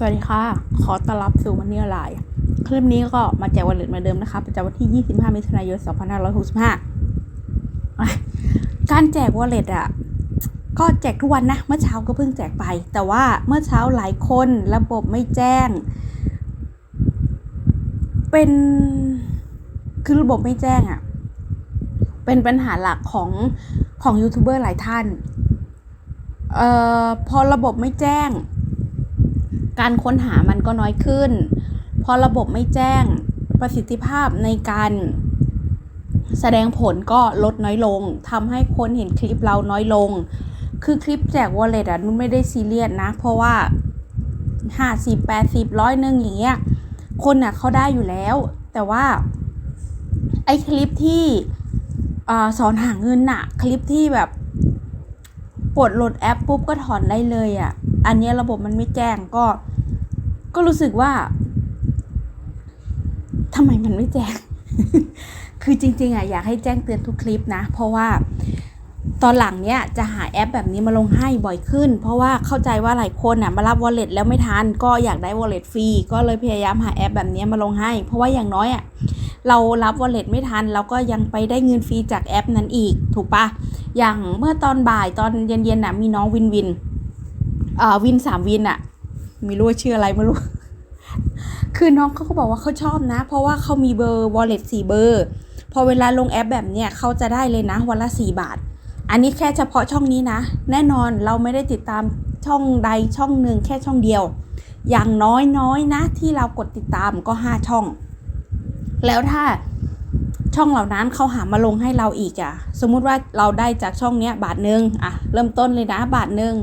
สวัสดีค่ะ ขอต้อนรับสู่มันนี่ออนไลน์คลิปนี้ก็มาแจกวอลเล็ตเหมือนเดิมนะคะ ประจำวันที่ 25 มิถุนายน 2565อะการแจกวอลเล็ตอะ ก็แจกทุกวันนะ เมื่อเช้าก็เพิ่งแจกไป แต่ว่าเมื่อเช้าหลายคนระบบไม่แจ้ง เป็น คือระบบไม่แจ้งอะ เป็นปัญหาหลักของของยูทูบเบอร์หลายท่าน เอ่อ พอระบบไม่แจ้ง การค้นหามันก็น้อยขึ้น พอระบบไม่แจ้งประสิทธิภาพในการแสดงผลก็ลดน้อยลงทำให้คนเห็นคลิปเราน้อยลง คือคลิปแจกวอลเล็ตอะนุ่นไม่ได้ซีเรียสนะ เพราะว่าห้าสิบแปดสิบร้อยหนึ่งอย่างเงี้ยคนอะเขาได้อยู่แล้ว แต่ว่า ไอ้คลิปที่อสอนหาเงินน่ะคลิปที่แบบ กดโหลดแอปปุ๊บก็ถอนได้เลยอะ อันนี้ระบบมันไม่แจ้งก็ ก็รู้สึกว่าทำไมมันไม่แจ้ง คือจริง ๆอะอยากให้แจ้งเตือนทุกคลิปนะ เพราะว่าตอนหลังเนี้ยจะหาแอปแบบนี้มาลงให้บ่อยขึ้น เพราะว่าเข้าใจว่าหลายคนอะมารับวอลเล็ตแล้วไม่ทัน ก็อยากได้วอลเล็ตฟรีก็เลยพยายามหาแอปแบบนี้มาลงให้ เพราะว่าอย่างน้อยอะเรารับวอลเล็ตไม่ทัน เราก็ยังไปได้เงินฟรีจากแอปนั้นอีก ถูกปะอย่างเมื่อตอนบ่ายตอนเย็นๆน่ะมีน้องวินวิน วินสามวินอะไม่รู้ว่าชื่ออะไรไม่รู้ คือน้องเขาก็บอกว่าเขาชอบนะ เพราะว่าเขามีเบอร์วอลเล็ตสี่เบอร์ พอเวลาลงแอปแบบเนี้ยเขาจะได้เลยนะ วันละสี่บาท อันนี้แค่เฉพาะช่องนี้นะ แน่นอนเราไม่ได้ติดตามช่องใดช่องหนึ่งแค่ช่องเดียว อย่างน้อยน้อยนะ ที่เรากดติดตามก็ห้าช่อง แล้วถ้าช่องเหล่านั้นเขาหามาลงให้เราอีกอะสมมุติว่าเราได้จากช่องเนี้ยบาทหนึ่งอะ เริ่มต้นเลยนะบาทหนึ่ง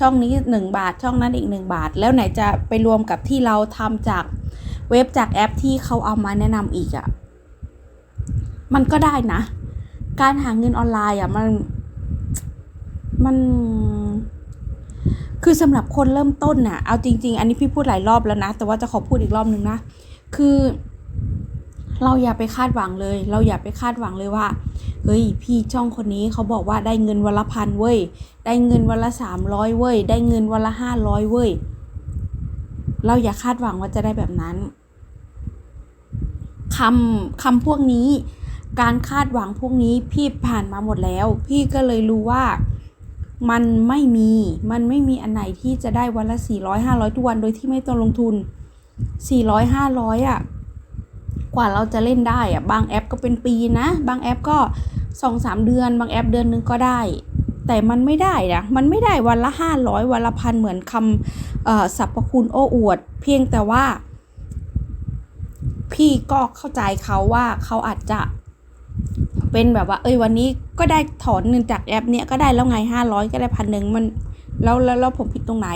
ช่องนี้หนึ่งบาท ช่องนั้นอีกหนึ่งบาท แล้วไหนจะไปรวมกับที่เราทำจากเว็บจากแอปที่เขาเอามาแนะนำอีกอะมันก็ได้นะ การหาเงินออนไลน์อะมันมัน คือสำหรับคนเริ่มต้นน่ะ เอาจริง ๆ อันนี้พี่พูดหลายรอบแล้วนะ แต่ว่าจะขอพูดอีกรอบนึงนะ คือ เราอย่าไปคาดหวังเลย เราอย่าไปคาดหวังเลยว่า เฮ้ย พี่ช่องคนนี้เขาบอกว่าได้เงินวันละพันเว้ย ได้เงินวันละสามร้อยเว้ย ได้เงินวันละห้าร้อยเว้ย เราอย่าคาดหวังว่าจะได้แบบนั้นคำคำพวกนี้ การคาดหวังพวกนี้พี่ผ่านมาหมดแล้ว พี่ก็เลยรู้ว่ามันไม่มี มันไม่มีอันไหนที่จะได้วันละสี่ร้อยห้าร้อยทุกวันโดยที่ไม่ต้องลงทุนสี่ร้อยห้าร้อยอะ กว่าเราจะเล่นได้อะบางแอปก็เป็นปีนะ บางแอปก็สองสามเดือน บางแอปเดือนนึงก็ได้ แต่มันไม่ได้นะมันไม่ได้วันละห้าร้อยวันละพันเหมือนคำสรรพคุณโอ้อวด เพียงแต่ว่า พี่ก็เข้าใจเขาว่าเขาอาจจะเป็นแบบว่า เอ้ยวันนี้ก็ได้ถอนเงินจากแอปเนี้ยก็ได้แล้วไงห้าร้อยก็ได้พันหนึ่งมันแล้วแล้วผมผิดตรงไหน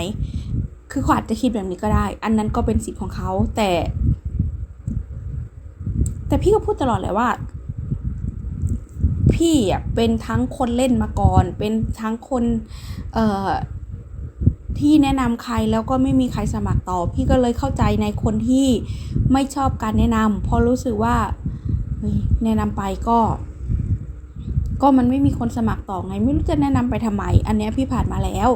คือเขาอาจจะคิดแบบนี้ก็ได้ อันนั้นก็เป็นสิทธิ์ของเขาแต่ แต่พี่ก็พูดตลอดเลยว่า พี่อะเป็นทั้งคนเล่นมาก่อน เป็นทั้งคนเอ่อที่แนะนำใครแล้วก็ไม่มีใครสมัครต่อ พี่ก็เลยเข้าใจในคนที่ไม่ชอบการแนะนำเพราะรู้สึกว่าแนะนำไปก็ ก็มันไม่มีคนสมัครต่อไง ไม่รู้จะแนะนำไปทำไม อันนี้พี่ผ่านมาแล้ว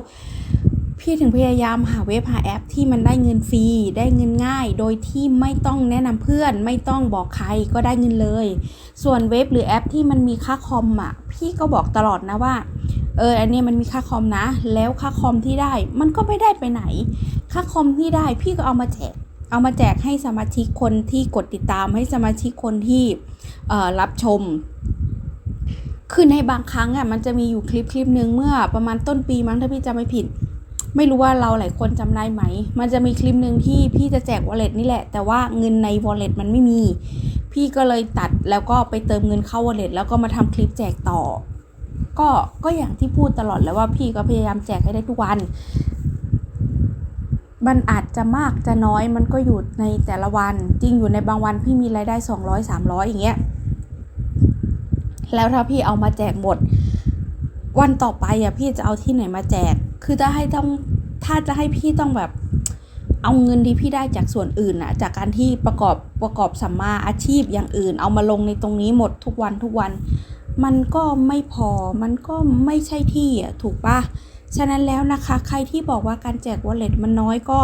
พี่ถึงพยายามหาเว็บหาแอปที่มันได้เงินฟรีได้เงินง่าย โดยที่ไม่ต้องแนะนำเพื่อน ไม่ต้องบอกใครก็ได้เงินเลย ส่วนเว็บหรือแอปที่มันมีค่าคอมอะ พี่ก็บอกตลอดนะว่าเอออันนี้มันมีค่าคอมนะ แล้วค่าคอมที่ได้ มันก็ไม่ได้ไปไหน ค่าคอมที่ได้พี่ก็เอามาแจกเอามาแจกให้สมาชิกคนที่กดติดตามให้สมาชิกคนที่เอ่อรับชม คือในบางครั้งอะมันจะมีอยู่คลิปคลิปหนึ่งเมื่อประมาณต้นปีมั้งถ้าพี่จำไม่ผิด ไม่รู้ว่าเราหลายคนจำได้ไหม มันจะมีคลิปหนึ่งที่พี่จะแจกวอลเล็ตนี่แหละ แต่ว่าเงินในวอลเล็ตมันไม่มี พี่ก็เลยตัดแล้วก็ไปเติมเงินเข้าวอลเล็ตแล้วก็มาทำคลิปแจกต่อ ก็ก็อย่างที่พูดตลอดแล้วว่าพี่ก็พยายามแจกให้ได้ทุกวัน มันอาจจะมากจะน้อยมันก็อยู่ในแต่ละวัน จริงอยู่ในบางวันพี่มีรายได้สองร้อยสามร้อยอย่างเงี้ย แล้วถ้าพี่เอามาแจกหมด วันต่อไปอะพี่จะเอาที่ไหนมาแจกคือจะให้ต้องถ้าจะให้พี่ต้องแบบเอาเงินที่พี่ได้จากส่วนอื่นอะจากการที่ประกอบประกอบสัมมาอาชีพอย่างอื่น เอามาลงในตรงนี้หมดทุกวันทุกวัน มันก็ไม่พอมันก็ไม่ใช่ที่อะถูกปะฉะนั้นแล้วนะคะ ใครที่บอกว่าการแจกวอลเล็ตมันน้อยก็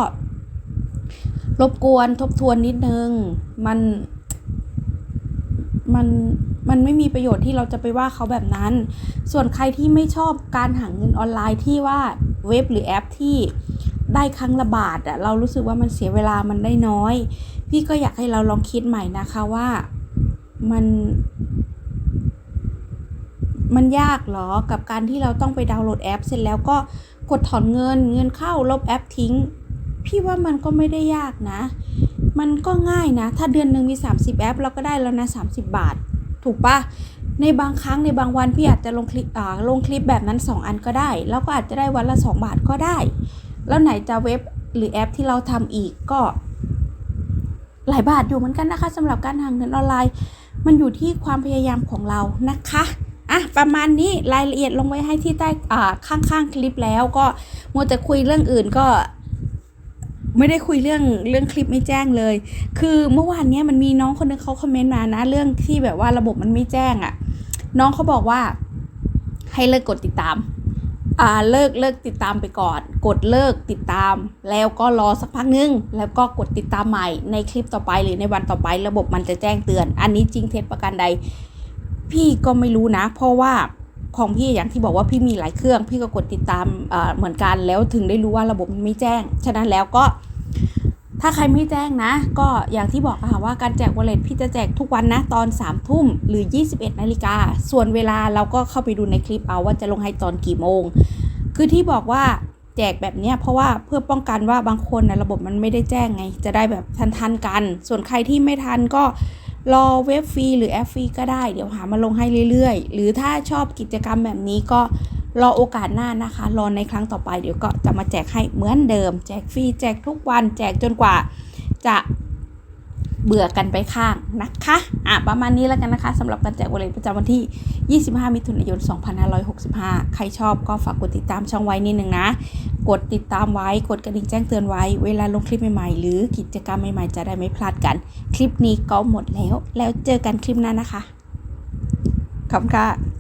รบกวนทบทวนนิดนึง มันมัน มันไม่มีประโยชน์ที่เราจะไปว่าเขาแบบนั้น ส่วนใครที่ไม่ชอบการหาเงินออนไลน์ที่ว่าเว็บหรือแอปที่ได้ครั้งละบาทอะเรารู้สึกว่ามันเสียเวลามันได้น้อย พี่ก็อยากให้เราลองคิดใหม่นะคะว่ามันมันยากเหรอ กับการที่เราต้องไปดาวน์โหลดแอป เสร็จแล้วก็กดถอนเงิน เงินเข้าลบแอปทิ้ง พี่ว่ามันก็ไม่ได้ยากนะ มันก็ง่ายนะ ถ้าเดือนหนึ่งมี 30 แอป เราก็ได้แล้วนะ 30 บาท ถูกปะในบางครั้งในบางวันพี่อาจจะลงคลิปอ่าลงคลิปแบบนั้น 2 อันก็ได้ แล้วก็อาจจะได้วันละ 2 บาทก็ได้ แล้วไหนจะเว็บหรือแอปที่เราทำอีกก็ หลายบาทอยู่เหมือนกันนะคะสำหรับการหาเงินออนไลน์ มันอยู่ที่ความพยายามของเรานะคะอะประมาณนี้รายละเอียดลงไว้ให้ที่ใต้อ่าข้างๆคลิปแล้วก็มัวแต่คุยเรื่องอื่นก็ ไม่ได้คุยเรื่องเรื่องคลิปไม่แจ้งเลย คือเมื่อวานเนี้ยมันมีน้องคนนึงเขาคอมเมนต์มานะ เรื่องที่แบบว่าระบบมันไม่แจ้งอะ่ะ น้องเขาบอกว่า ให้เลิกกดติดตาม อ่าเลิกเลิกติดตามไปก่อน กดเลิกติดตาม แล้วก็รอสักพักนึง แล้วก็กดติดตามใหม่ในคลิปต่อไปหรือในวันต่อไประบบมันจะแจ้งเตือน อันนี้จริงเท็จประการใด พี่ก็ไม่รู้นะ เพราะว่า ของพี่อย่างที่บอกว่าพี่มีหลายเครื่อง พี่ก็กดติดตามเหมือนกันแล้วถึงได้รู้ว่าระบบมันไม่แจ้ง ฉะนั้นแล้วก็ ถ้าใครไม่แจ้งนะ ก็อย่างที่บอกอะค่ะว่าการแจกวอลเล็ตพี่จะแจกทุกวันนะตอน3ามทุ่มหรือ 21นาฬิกาส่วนเวลาเราก็เข้าไปดูในคลิปเอาว่าจะลงให้ตอนกี่โมง คือที่บอกว่าแจกแบบนี้เพราะว่าเพื่อป้องกันว่าบางคนนะระบบมันไม่ได้แจ้งไง จะได้แบบทันๆกัน ส่วนใครที่ไม่ทันก็ รอเว็บฟรีหรือแอปฟรีก็ได้ เดี๋ยวหามาลงให้เรื่อยๆ หรือถ้าชอบกิจกรรมแบบนี้ก็รอโอกาสหน้านะคะ รอในครั้งต่อไปเดี๋ยวก็จะมาแจกให้เหมือนเดิม แจกฟรีแจกทุกวัน แจกจนกว่าจะ เบื่อกันไปข้างนะคะอะประมาณนี้แล้วกันนะคะสำหรับการแจกวอลเล็ตประจำวันที่ 25 มิถุนายน 2565 ใครชอบก็ฝากกดติดตามช่องไว้นิดนึงนะ กดติดตามไว้ กดกระดิ่งแจ้งเตือนไว้ เวลาลงคลิปใหม่ๆ หรือกิจกรรมใหม่ๆ จะได้ไม่พลาดกัน คลิปนี้ก็หมดแล้ว แล้วเจอกันคลิปหน้านะคะขอบคุณค่ะ